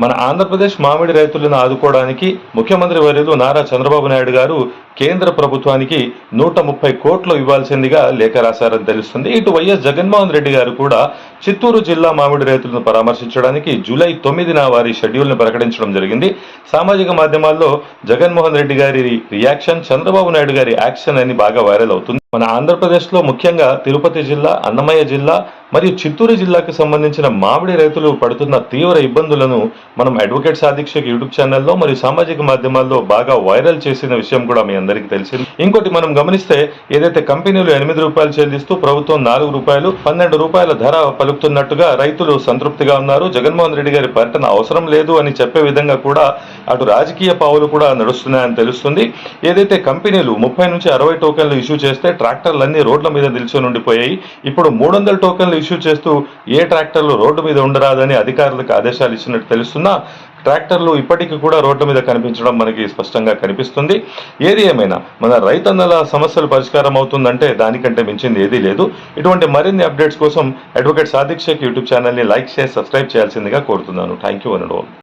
మన ఆంధ్రప్రదేశ్ మామిడి రైతులను ఆదుకోవడానికి ముఖ్యమంత్రి వర్యులు నారా చంద్రబాబు నాయుడు గారు కేంద్ర ప్రభుత్వానికి నూట ముప్పై కోట్లు ఇవ్వాల్సిందిగా లేఖ రాశారని తెలుస్తుంది. ఇటు వైఎస్ జగన్మోహన్ రెడ్డి గారు కూడా చిత్తూరు జిల్లా మామిడి రైతులను పరామర్శించడానికి జూలై తొమ్మిదిన వారి షెడ్యూల్ను ప్రకటించడం జరిగింది. సామాజిక మాధ్యమాల్లో జగన్మోహన్ రెడ్డి గారి రియాక్షన్ చంద్రబాబు నాయుడు గారి యాక్షన్ అని బాగా వైరల్ అవుతుంది. మన ఆంధ్రప్రదేశ్లో ముఖ్యంగా తిరుపతి జిల్లా అన్నమయ్య జిల్లా మరియు చిత్తూరు జిల్లాకు సంబంధించిన మామిడి రైతులు పడుతున్న తీవ్ర ఇబ్బందులను మనం అడ్వకేట్ సాధిక్షక్ యూట్యూబ్ ఛానల్లో మరియు సామాజిక మాధ్యమాల్లో బాగా వైరల్ చేసిన విషయం కూడా మీ అందరికీ తెలిసింది. ఇంకోటి మనం గమనిస్తే ఏదైతే కంపెనీలు ఎనిమిది రూపాయలు చెల్లిస్తూ ప్రభుత్వం నాలుగు రూపాయలు పన్నెండు రూపాయల ధర పలుకుతున్నట్టుగా రైతులు సంతృప్తిగా ఉన్నారు. జగన్మోహన్ రెడ్డి గారి పర్యటన అవసరం లేదు అని చెప్పే విధంగా కూడా అటు రాజకీయ పావులు కూడా నడుస్తున్నాయని తెలుస్తుంది. ఏదైతే కంపెనీలు ముప్పై నుంచి అరవై టోకెన్లు ఇష్యూ చేస్తే ట్రాక్టర్లన్నీ రోడ్ల మీద నిల్చొని ఉండిపోయాయి. ఇప్పుడు మూడు వందల టోకెన్లు ఇష్యూ చేస్తూ ఏ ట్రాక్టర్లు రోడ్డు మీద ఉండరాదని అధికారులకు ఆదేశాలు ఇచ్చినట్టు తెలుస్తున్నా. ట్రాక్టర్లు ఇప్పటికీ కూడా రోడ్డు మీద కనిపించడం మనకి స్పష్టంగా కనిపిస్తుంది. ఏది ఏమైనా మన రైతన్నల సమస్యలు పరిష్కారం అవుతుందంటే దానికంటే మించింది ఏదీ లేదు. ఇటువంటి మరిన్ని అప్డేట్స్ కోసం అడ్వకేట్ సాదిక్ షేక్ యూట్యూబ్ ఛానల్ని లైక్ చేసి సబ్స్క్రైబ్ చేయాల్సిందిగా కోరుతున్నాను. థ్యాంక్ యూ అనడం